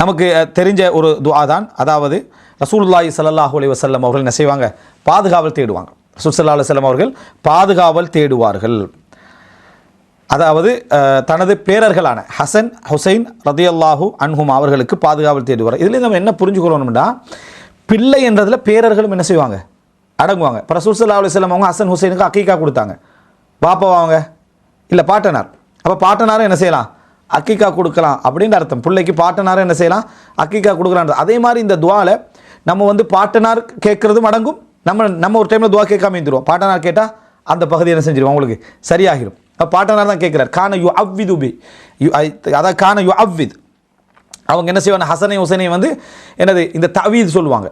நமக்கு தெரிஞ்ச ஒரு துவா தான் அதாவது ரசூலுல்லாஹி சல்லாஹூ அலி வஸல்லம் அவர்கள் என்ன செய்வாங்க? பாதுகாவல் தேடுவாங்க. ரசூல் சல்லா அலுவலம் அவர்கள் பாதுகாவல் தேடுவார்கள். அதாவது தனது பேரர்களான ஹசன் ஹுசைன் ரதியல்லாஹு அன்ஹும் அவர்களுக்கு பாதுகாவல் தேடுவார். இதில் நம்ம என்ன புரிஞ்சுக்கிறோம்னா பிள்ளை என்றதில் பேரர்களும் என்ன செய்வாங்க? அடங்குவாங்க. இப்போ ரசூல் சல்லா அலுவலம் அவங்க ஹசன் ஹுசைனுக்கு அக்கீக்கா கொடுத்தாங்க. பாப்பாவா அவங்க? இல்லை பாட்டனார். அப்போ பாட்டனாரும் என்ன செய்யலாம்? அக்கிக்கா கொடுக்கலாம் அப்படின்னு அர்த்தம். பிள்ளைக்கு பாட்டனாரும் என்ன செய்யலாம்? அக்கிக்கா கொடுக்குறான் அதே மாதிரி இந்த துவாவில் நம்ம வந்து பாட்டனார் கேட்குறதும் அடங்கும் நம்ம நம்ம ஒரு டைமில் துவா கேட்காம இருந்துருவோம். பாட்டனார் கேட்டால் அந்த பகுதி என்ன செஞ்சிருவோம்? உங்களுக்கு சரியாகிடும் அப்போ பாட்டனார் தான் கேட்குறார். கான யு அவ்விது பி யு அதான் கான யு அவ்வித். அவங்க என்ன செய்வாங்க? ஹசனை ஹுசனை வந்து என்னது? இந்த தவீது சொல்லுவாங்க.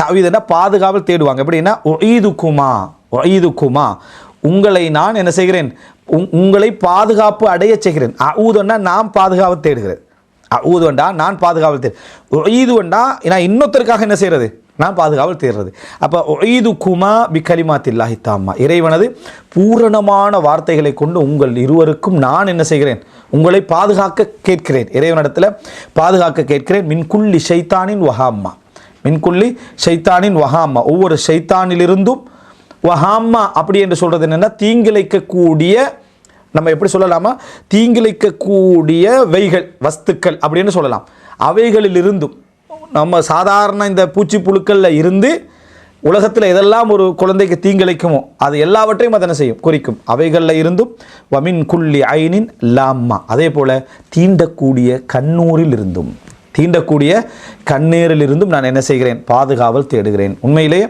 தவீதுன்னா பாதுகாவல் தேடுவாங்க. எப்படின்னா ஒய்து குமா ஒய்து குமா உங்களை நான் என்ன செய்கிறேன்? உங்- உங்களை பாதுகாப்பு அடைய செய்கிறேன். அவுதுன்னா நான் பாதுகாப்பு தேடுகிறேன் ஊதுவண்டா நான் பாதுகாவல் தேடு. ஈதுவண்டா நான் இன்னொருத்தருக்காக என்ன செய்கிறது? நான் பாதுகாவல் தேடுறது அப்போ ஒய்து குமா பி கலிமாத்தில்லாஹி தாம்மா. இறைவனது பூரணமான வார்த்தைகளை கொண்டு உங்கள் இருவருக்கும் நான் என்ன செய்கிறேன்? உங்களை பாதுகாக்க கேட்கிறேன். இறைவனிடத்தில் பாதுகாக்க கேட்கிறேன். மின்குள்ளி ஷைத்தானின் வஹாம்மா. மின்குள்ளி ஷைத்தானின் வஹாம்மா. ஒவ்வொரு ஷைத்தானிலிருந்தும் வஹாம்மா அப்படி என்று சொல்கிறது என்னென்னா தீங்கிழைக்கக்கூடிய நம்ம எப்படி சொல்லலாமா? தீங்கிழைக்கக்கூடிய வைகள் வஸ்துக்கள் அப்படின்னு சொல்லலாம். அவைகளில் இருந்தும் நம்ம சாதாரண இந்த பூச்சி புழுக்களில் இருந்து உலகத்தில் எதெல்லாம் ஒரு குழந்தைக்கு தீங்கிழைக்குமோ அது எல்லாவற்றையும் அதனை செய்யும்? குறிக்கும். அவைகளில் இருந்தும் வமின் குள்ளி ஐனின் லாம்மா. அதே போல் தீண்டக்கூடிய கண்ணூரில் இருந்தும். தீண்டக்கூடிய கண்ணீரிலிருந்தும் நான் என்ன செய்கிறேன்? பாதுகாவல் தேடுகிறேன். உண்மையிலேயே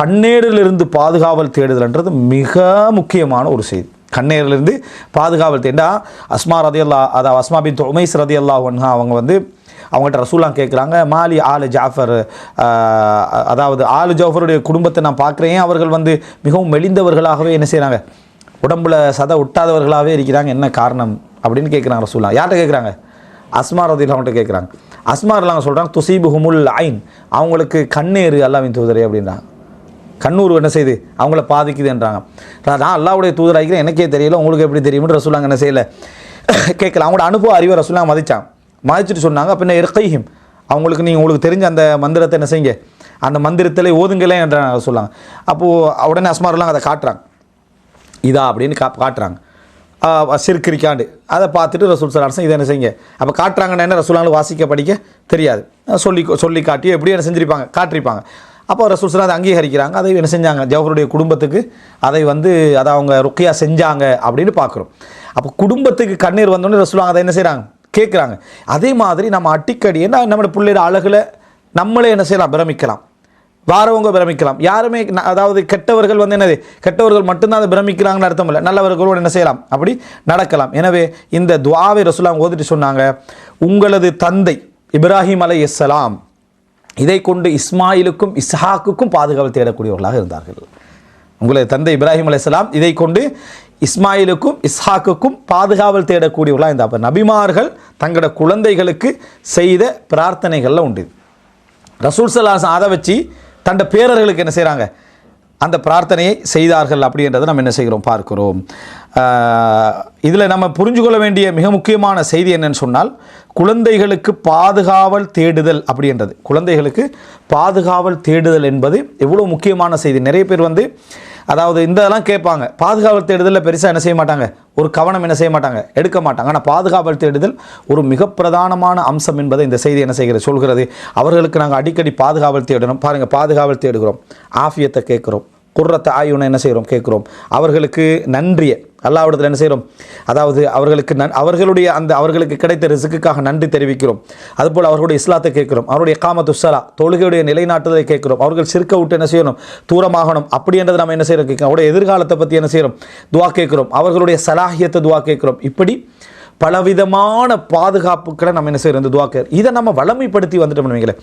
கண்ணீரிலிருந்து பாதுகாவல் தேடுதல்ன்றது மிக முக்கியமான ஒரு செய்தி. கண்ணீரிலிருந்து பாதுகாவல் தேண்டா அஸ்மா ரதியல்லா அதாவது அஸ்மா பின் உமைஸ் ரதியல்லா ஒன்ஹா அவங்க வந்து அவங்ககிட்ட ரசூலாம் கேட்குறாங்க மாலி ஆலு ஜாஃபர். அதாவது ஆலு ஜாஃபருடைய குடும்பத்தை நான் பார்க்குறேன். அவர்கள் வந்து மிகவும் மெலிந்தவர்களாகவே என்ன செய்கிறாங்க உடம்புல சதை ஒட்டாதவர்களாகவே இருக்கிறாங்க. என்ன காரணம்? அப்படின்னு கேட்குறாங்க ரசூலாம் யார்கிட்ட கேட்குறாங்க? அஸ்மார் ரதியில் அவங்கள்ட்ட கேட்குறாங்க அஸ்மார் அவங்க சொல்கிறாங்க துசீபு ஹுமுல் ஐன். அவங்களுக்கு கண்ணேறு அல்லாவின் தூதரே அப்படின்றாங்க கண்ணூர் என்ன செய்யுது அவங்கள பாதிக்குதுன்றாங்க. நான் அல்லாவுடைய தூதராகிறேன் எனக்கே தெரியல உங்களுக்கு எப்படி தெரியும்னு ரசூலாங்க என்ன செய்யலை. கேட்கல அவங்களோட அனுபவ அறிவை ரசூலாங்க மதித்தான் மதிச்சுட்டு சொன்னாங்க பின்ன இருக்கையும் அவங்களுக்கு நீங்கள் உங்களுக்கு தெரிஞ்ச அந்த மந்திரத்தை என்ன செய்யுங்க. அந்த மந்திரத்தில் ஓதுங்களே என்ற சொல்லாங்க அப்போது உடனே அஸ்மாரெல்லாம் அதை காட்டுறாங்க. இதா அப்படின்னு கா காட்டுறாங்க. சிறுக்கிரிக்காண்டு. அதை பார்த்துட்டு ரசூல் அரசன் இதை என்ன செய்யுங்க? அப்போ காட்டுறாங்கன்னா என்ன? ரசூலாங்களுக்கு வாசிக்க படிக்க தெரியாது. சொல்லி சொல்லி காட்டி எப்படி என்ன செஞ்சிருப்பாங்க? காட்டிருப்பாங்க. அப்போ ரசூல் சலாம் அதை அங்கீகரிக்கிறாங்க. அதை என்ன செஞ்சாங்க? ஜவஹருடைய குடும்பத்துக்கு அதை வந்து அதை அவங்க ருக்கையாக செஞ்சாங்க அப்படின்னு பார்க்குறோம். அப்போ குடும்பத்துக்கு கண்ணீர் வந்தோடனே ரசூலாங்க அதை என்ன செய்கிறாங்க கேட்குறாங்க அதே மாதிரி நம்ம அடிக்கடி என்ன நம்மளோட பிள்ளையோட அழகில் நம்மளே என்ன செய்யலாம்? பிரமிக்கலாம். வாரவங்க பிரமிக்கலாம். யாருமே அதாவது கெட்டவர்கள் வந்து என்னது? கெட்டவர்கள் மட்டும்தான் அதை பிரமிக்கிறாங்கன்னு அர்த்தம் இல்லை. நல்லவர்களோடு என்ன செய்யலாம்? அப்படி நடக்கலாம். எனவே இந்த துவாவை ரசுலாம் ஓதிட்டு சொன்னாங்க உங்களது தந்தை இப்ராஹிம் அலை இஸ்லாம் இதை கொண்டு இஸ்மாயிலுக்கும் இஸ்ஹாக்குக்கும் பாதுகாவல் தேடக்கூடியவர்களாக இருந்தார்கள். உங்களது தந்தை இப்ராஹிம் அலைஹிஸ்ஸலாம் இதை கொண்டு இஸ்மாயிலுக்கும் இஸ்ஹாக்குக்கும் பாதுகாவல் தேடக்கூடியவர்களாக இந்த அப்போ நபிமார்கள் தங்களோட குழந்தைகளுக்கு செய்த பிரார்த்தனைகளில் உண்டு. ரசூல் சலாசன் அதை வச்சு தண்ட பேரர்களுக்கு என்ன செய்கிறாங்க அந்த பிரார்த்தனையை செய்தார்கள் அப்படின்றத நம்ம என்ன செய்கிறோம்? பார்க்கிறோம். இதில் நம்ம புரிஞ்சு கொள்ள வேண்டிய மிக முக்கியமான செய்தி என்னன்னு சொன்னால் குழந்தைகளுக்கு பாதுகாவல் தேடுதல் அப்படின்றது குழந்தைகளுக்கு பாதுகாவல் தேடுதல் என்பது எவ்வளோ முக்கியமான செய்தி. நிறைய பேர் வந்து அதாவது இந்த இதெல்லாம் கேட்பாங்க. பாதுகாவல் தேடுதலில் பெருசாக என்ன செய்ய மாட்டாங்க? ஒரு கவனம் என்ன செய்ய மாட்டாங்க? எடுக்க மாட்டாங்க. ஆனால் பாதுகாவல் தேடுதல் ஒரு மிக பிரதானமான அம்சம் என்பதை இந்த செய்தி என்ன செய்கிறது சொல்கிறது. அவர்களுக்கு நாங்கள் அடிக்கடி பாதுகாவல் தேடணும். பாருங்கள் பாதுகாவல் தேடுகிறோம். ஆஃபியத்தை கேட்குறோம். குர்ரத்தை ஆயுனை என்ன செய்கிறோம்? கேட்குறோம். அவர்களுக்கு நன்றியை அல்லாவிடத்தில் என்ன செய்கிறோம் அதாவது அவர்களுக்கு நன் அவர்களுடைய அந்த அவர்களுக்கு கிடைத்த ரிசுக்குக்காக நன்றி தெரிவிக்கிறோம். அதுபோல் அவர்களுடைய இஸ்லாத்தை கேட்கிறோம். அவருடைய காமத்து உசலா தொழுகையுடைய நிலைநாட்டுதலை கேட்கிறோம். அவர்கள் சிறுக்க விட்டு என்ன செய்யணும்? தூரமாகணும். அப்படின்றத நம்ம என்ன செய்கிறோம் கேட்கிறோம். அவருடைய எதிர்காலத்தை பற்றி என்ன செய்கிறோம் துவா கேட்கிறோம். அவர்களுடைய சலாஹியத்தை துவா கேட்கிறோம். இப்படி பலவிதமான பாதுகாப்புக்களை நம்ம என்ன செய்கிறோம் இந்த துவா இதை நம்ம வளமைப்படுத்தி வந்துட்டோம் வைங்களேன்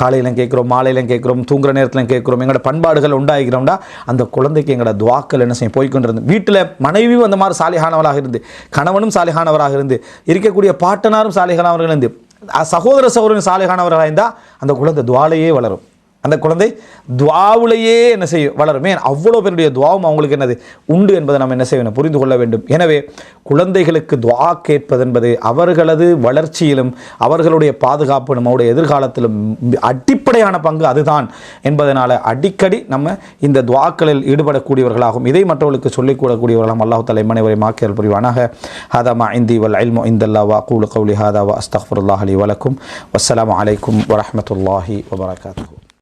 காலையிலும் கேட்குறோம் மாலையிலும் கேட்குறோம் தூங்குற நேரத்திலும் கேட்குறோம் எங்களோட பண்பாடுகள் உண்டாகிறோம்டா அந்த குழந்தைக்கு எங்களோட துவாக்கள் என்ன செய்யும்? போய்கொண்டிருந்து வீட்டில் மனைவியும் அந்த மாதிரி சாலிகானவராக இருந்து கணவனும் சாலிகானவராக இருந்து இருக்கக்கூடிய பாட்டனாரும் சாலிகானவர்கள் இருந்து சகோதர சகோதரன் சாலிகானவராக இருந்தால் அந்த குழந்தை துவாலையே வளரும். அந்த குழந்தை துவாவுலையே என்ன செய்யும் வளரும். ஏன் அவ்வளோ பேருடைய துவாவும் அவங்களுக்கு என்னது? உண்டு என்பதை நம்ம என்ன செய்யணும் புரிந்து கொள்ள வேண்டும். எனவே குழந்தைகளுக்கு துவா கேட்பது என்பது அவர்களது வளர்ச்சியிலும் அவர்களுடைய பாதுகாப்பு நம்முடைய எதிர்காலத்திலும் அடிப்படையான பங்கு அதுதான் என்பதனால் அடிக்கடி நம்ம இந்த துவாக்களில் ஈடுபடக்கூடியவர்களாகும் இதை மற்றவர்களுக்கு சொல்லிக் கூடக்கூடியவர்களாம் அல்லாஹ் தலை மனைவரை மாக்கியல் புரிவானாக. ஹதா இந்தி வல் அல்மோ இந்தல்லா வா கூலு கவுலி ஹாதா வா அஸ்தஃபுல்லாஹ் அலி வலக்கும் வசலாம் அலைக்கும் வரமத்துல்லாஹி வபரகாத்துஹு.